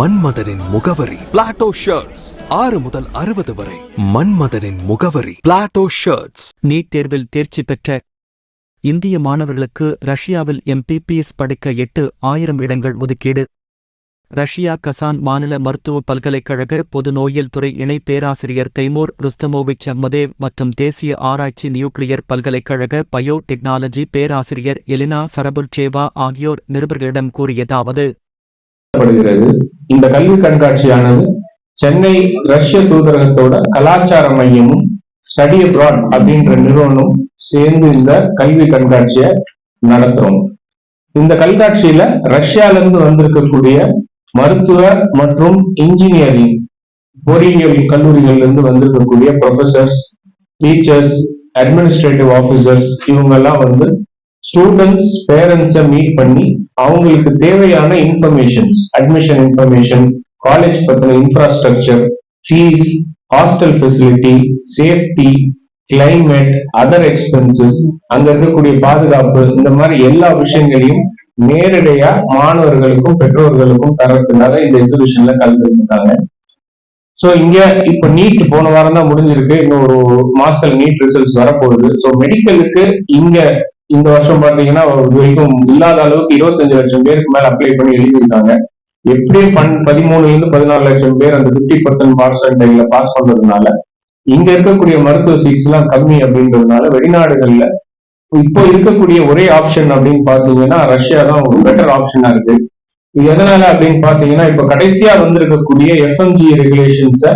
மன்மதனின் முகவரி. Plato shirts ஆறு முதல் அறுபது வரை. மன்மதனின் முகவரி. பிளாட்டோ ஷர்ட்ஸ் நீட் தேர்வில் தேர்ச்சி பெற்ற இந்திய மாணவர்களுக்கு ரஷ்யாவில் எம்பிபிஎஸ் படிக்க எட்டு ஆயிரம் இடங்கள் ஒதுக்கீடு. ரஷ்யா கசான் மாநில மருத்துவ பல்கலைக்கழக பொது நோயியல் துறை இணை பேராசிரியர் தைமூர் ருஸ்தமோவிச் அம்மதேவ் மற்றும் தேசிய ஆராய்ச்சி நியூக்ளியர் பல்கலைக்கழக பயோ டெக்னாலஜி பேராசிரியர் எலினா சரபுல்சேவா ஆகியோர் நிருபர்களிடம் கூறியதாவது படுகிறது இந்த கல்வி கண்காட்சியானது சென்னை ரஷ்ய தூதரகத்தோட கலாச்சார மையமும் ஸ்டடி அப்ராட் அப்படின்ற நிறுவனம் சேர்ந்து இந்த கல்வி கண்காட்சியை நடத்துறோம். இந்த கண்காட்சியில ரஷ்யால இருந்து வந்திருக்கக்கூடிய மருத்துவ மற்றும் இன்ஜினியரிங் பொறியியல் கல்லூரிகள்ல இருந்து வந்திருக்கக்கூடிய ப்ரொஃபசர்ஸ் டீச்சர்ஸ் அட்மினிஸ்ட்ரேட்டிவ் ஆஃபீஸர்ஸ் இவங்க எல்லாம் வந்து ஸ்டூடெண்ட்ஸ் பேரண்ட்ஸை மீட் பண்ணி அவங்களுக்கு தேவையான இன்ஃபர்மேஷன்ஸ் அட்மிஷன் இன்ஃபர்மேஷன் காலேஜ் பத்தின infrastructure fees hostel facility safety climate other expenses அங்க இருக்கக்கூடிய பாதுகாப்பு இந்த மாதிரி எல்லா விஷயங்களையும் நேரடியா மாணவர்களுக்கும் பெற்றோர்களுக்கும் தரத்துக்காக இந்த எக்ஸிபிஷன்ல கலந்துருக்காங்க. ஸோ இங்க இப்ப நீட் போன வாரம் தான் முடிஞ்சிருக்கு. இன்னும் ஒரு மாசத்துல நீட் ரிசல்ட்ஸ் வரப்போகுது. ஸோ மெடிக்கலுக்கு இங்க இந்த வருஷம் பாத்தீங்கன்னா இது வரைக்கும் இல்லாத அளவுக்கு இருபத்தஞ்சு லட்சம் பேருக்கு மேல அப்ளை பண்ணி எழுதியிருக்காங்க. எப்படியும் பன் பதிமூணுல இருந்து பதினாலு லட்சம் பேர் அந்த பிப்டி பர்சன்ட் பர்சன்டேஜ்ல பாஸ் பண்றதுனால இங்க இருக்கக்கூடிய மருத்துவ சீட்ஸ் எல்லாம் கம்மி அப்படின்றதுனால வெளிநாடுகள்ல இப்போ இருக்கக்கூடிய ஒரே ஆப்ஷன் அப்படின்னு பாத்தீங்கன்னா ரஷ்யா தான் ஒரு பெட்டர் ஆப்ஷனா இருக்கு. இது எதனால அப்படின்னு பாத்தீங்கன்னா இப்ப கடைசியா வந்திருக்கக்கூடிய எஃப்எம்ஜி ரெகுலேஷன்ஸ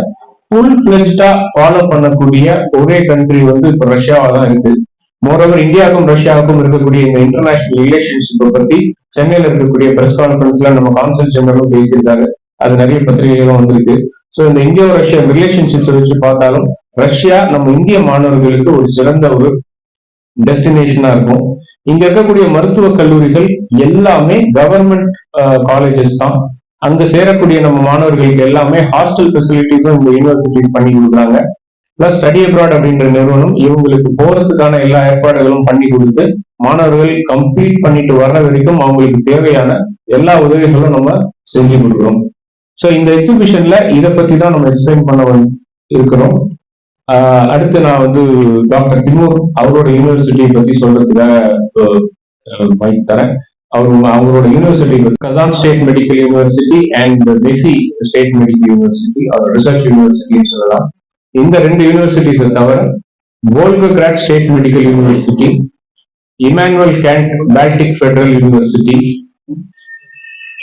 ஃபுல் பிளெஜ்டா ஃபாலோ பண்ணக்கூடிய ஒரே கண்ட்ரி வந்து இப்ப ரஷ்யாவா தான் இருக்கு. மோரோவர் இந்தியாவுக்கும் ரஷ்யாவுக்கும் இருக்கக்கூடிய இந்த இன்டர்நேஷனல் ரிலேஷன்ஷிப்பை பத்தி சென்னையில இருக்கக்கூடிய பிரஸ் கான்பரன்ஸ்ல நம்ம கான்சல் ஜெனரலும் பேசியிருக்காங்க. அது நிறைய பத்திரிகைகளும் வந்திருக்கு. ஸோ இந்த இந்தியா ரஷ்யா ரிலேஷன்ஷிப்ஸ் வச்சு பார்த்தாலும் ரஷ்யா நம்ம இந்திய மாணவர்களுக்கு ஒரு சிறந்த ஒரு டெஸ்டினேஷனா இருக்கும். இங்க இருக்கக்கூடிய மருத்துவ கல்லூரிகள் எல்லாமே கவர்மெண்ட் காலேஜஸ் தான். அங்க சேரக்கூடிய நம்ம மாணவர்களுக்கு எல்லாமே ஹாஸ்டல் ஃபெசிலிட்டிஸும் இந்த யூனிவர்சிட்டிஸ் பண்ணி கொடுக்குறாங்க. பிளஸ் ஸ்டடி அப்ராட் அப்படின்ற நிறுவனம் இவங்களுக்கு போறதுக்கான எல்லா ஏற்பாடுகளும் பண்ணி கொடுத்து மாணவர்கள் கம்ப்ளீட் பண்ணிட்டு வர்ற வரைக்கும் அவங்களுக்கு தேவையான எல்லா உதவிகளும் நம்ம செஞ்சு கொடுக்குறோம். ஸோ இந்த எக்ஸிபிஷன்ல இதை பத்தி தான் நம்ம எக்ஸ்பிளைன் பண்ண வந்து இருக்கிறோம். அடுத்து நான் வந்து டாக்டர் திமூர் அவரோட யூனிவர்சிட்டியை பத்தி சொல்றதுக்காக மைக் தரேன். அவர் அவங்களோட university Kazan state medical university and டெஃபி state medical university அவர் ரிசர்ச் யூனிவர்சிட்டின்னு சொல்லலாம். இந்த ரெண்டு யூனிவர்சிட்டிஸை தவிர Volgograd state medical university Immanuel Kant Baltic federal university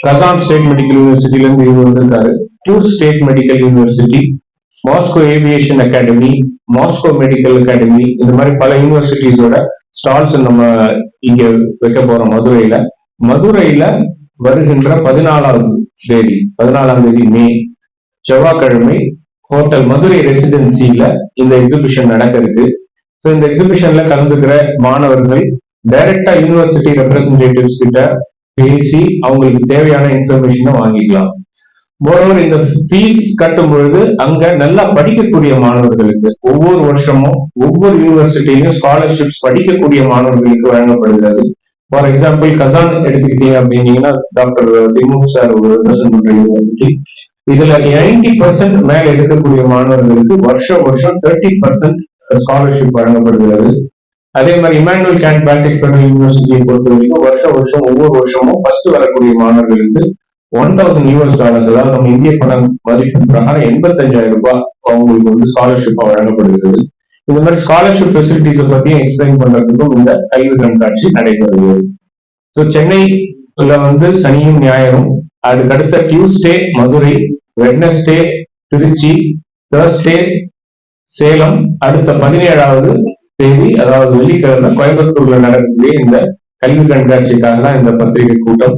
Kazan state medical யூனிவர்சிட்டில இருந்து இவர் வந்திருக்காரு. Tour state medical university Moscow aviation academy Moscow medical academy இந்த மாதிரி பல யூனிவர்சிட்டிஸோட ஸ்டால்ஸ் நம்ம இங்க வைக்க போறோம் மதுரையில. மதுரையில வருகின்ற பதினாலாவது தேதி பதினாலாம் தேதி மே செவ்வாய்க்கிழமை ஹோட்டல் மதுரை ரெசிடென்சியில இந்த எக்ஸிபிஷன் நடக்க இருக்கு ஸோ இந்த எக்ஸிபிஷன்ல கலந்துக்கிற மாணவர்கள் டைரக்டா யூனிவர்சிட்டி ரெப்ரசன்டேட்டிவ்ஸ் கிட்ட பேசி அவங்களுக்கு தேவையான இன்ஃபர்மேஷனை வாங்கிக்கலாம். மோரோவர் இந்த ஃபீஸ் கட்டும் பொழுது அங்க நல்லா படிக்கக்கூடிய மாணவர்களுக்கு ஒவ்வொரு வருஷமும் ஒவ்வொரு யூனிவர்சிட்டியிலும் ஸ்காலர்ஷிப்ஸ் படிக்கக்கூடிய மாணவர்களுக்கு வழங்கப்படுகிறது. ஃபார் எக்ஸாம்பிள் கசான் எடுத்துக்கிட்டீங்க அப்படின்னீங்கன்னா டாக்டர் திமுக சார் ஒரு ரெப்ரசன்ட் பண்ற யூனிவர்சிட்டி இதுல நைன்டி பர்சன்ட் மேல எடுக்கக்கூடிய மாணவர்களுக்கு வருஷம் வருஷம் தேர்ட்டி பர்சன்ட் ஸ்காலர்ஷிப் வழங்கப்படுகிறது. அதே மாதிரி இமானுவல் கேன் பேட்டிக் ஃபெடரல் யூனிவர்சிட்டியை பொறுத்த வரைக்கும் வருஷம் வருஷம் ஒவ்வொரு வருஷமும் ஃபர்ஸ்ட் வரக்கூடிய மாணவர்களுக்கு ஒன் தௌசண்ட் யூஎஸ் டாலர்ஸ் அதாவது நம்ம இந்திய பணம் மதிப்பு பிரகாரம் எண்பத்தஞ்சாயிரம் ரூபாய் அவங்களுக்கு வந்து ஸ்காலர்ஷிப்பா வழங்கப்படுகிறது. இந்த மாதிரி ஸ்காலர்ஷிப் ஃபெசிலிட்டிஸை பத்தியும் எக்ஸ்பிளைன் பண்றதுக்கும் இந்த கல்வி கண்காட்சி நடைபெறுகிறது. ஸோ சென்னைல வந்து சனியும் ஞாயிறும் அதுக்கு அடுத்த Tuesday Madurai Wednesday Tiruchi Thursday Salem அடுத்த பதினேழாவது தேதி அதாவது வெள்ளிக்கிழமை கோயம்புத்தூர்ல நடக்கக்கூடிய இந்த கல்வி கண்காட்சிக்காக தான் இந்த பத்திரிகை கூட்டம்.